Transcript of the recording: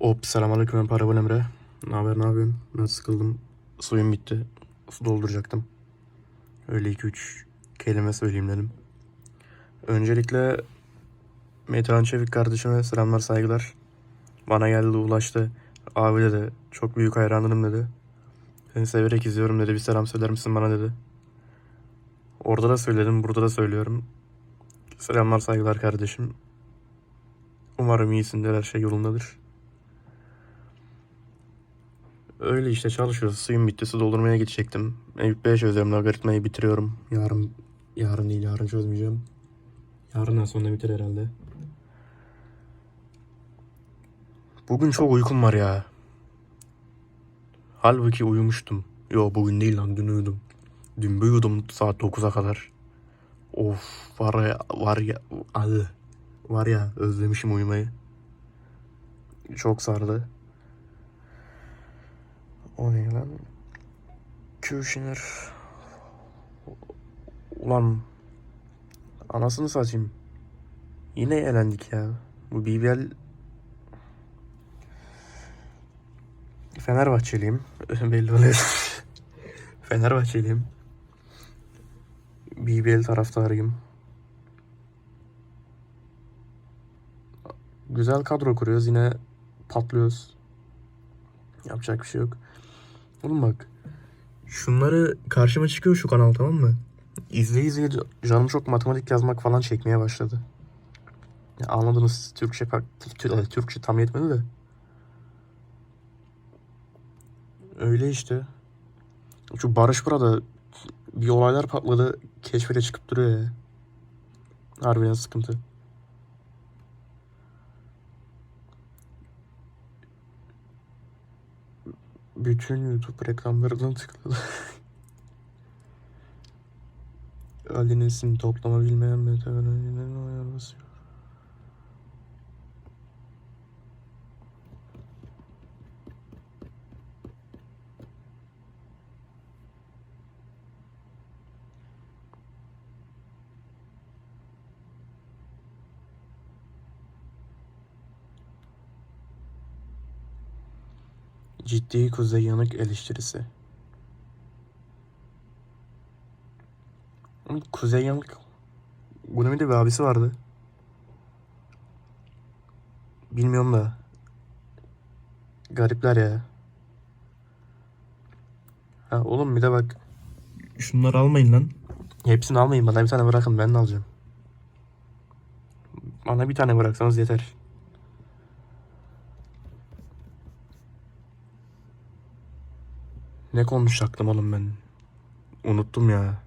Hop selamünaleyküm ben Parabol Emre. Ne haber ne yapıyorsun? Ben sıkıldım. Suyum bitti. Su dolduracaktım. Öyle 2-3 kelime söyleyeyim dedim. Öncelikle Metehan Çevik kardeşime selamlar saygılar. Bana geldi ulaştı. Abi dedi çok büyük hayranınım dedi. Seni severek izliyorum dedi. Bir selam söyler misin bana dedi. Orada da söyledim burada da söylüyorum. Selamlar saygılar kardeşim. Umarım iyisindir her şey yolundadır. Öyle işte çalışıyoruz. Suyum bitti. Su doldurmaya gidecektim. Eyüp Bey'e çözüyorum. Logaritmayı bitiriyorum. Yarın, yarın değil. Yarın çözmeyeceğim. Yarından sonra bitir herhalde. Bugün çok uykum var ya. Halbuki uyumuştum. Yo bugün değil lan dün uyudum. Dün uyudum saat 9'a kadar. Of var ya var ya adı. Var ya özlemişim uyumayı. Çok sardı. O ne lan? Kürşiner. Ulan anasını satayım. Yine eğlendik ya. Bu BBL Fenerbahçeliyim. Belli oluyor. Fenerbahçeliyim. BBL taraftarıyım. Güzel kadro kuruyoruz. Yine patlıyoruz. Yapacak bir şey yok. Oğlum bak. Şunları karşıma çıkıyor şu kanal tamam mı? İzleye izleye canım çok matematik yazmak falan çekmeye başladı. Ya anladınız Türkçe Tü- Türkçe tam yetmedi de. Öyle işte. Şu Barış burada bir olaylar patladı. Keşfete çıkıp duruyor ya. Harbiden sıkıntı. Bütün YouTube reklamlarından tıkladı. Ali'nin toplama bilmeyen meteorolojiden ayar basıyor. Ciddi kuzey yanık eleştirisi. Kuzey yanık. Bunun bir de bir abisi vardı. Bilmiyorum da. Garipler ya. Ha oğlum bir de bak. Şunları almayın lan. Hepsini almayın bana bir tane bırakın ben de alacağım. Bana bir tane bıraksanız yeter. Ne konuşacaktım oğlum ben? Unuttum ya.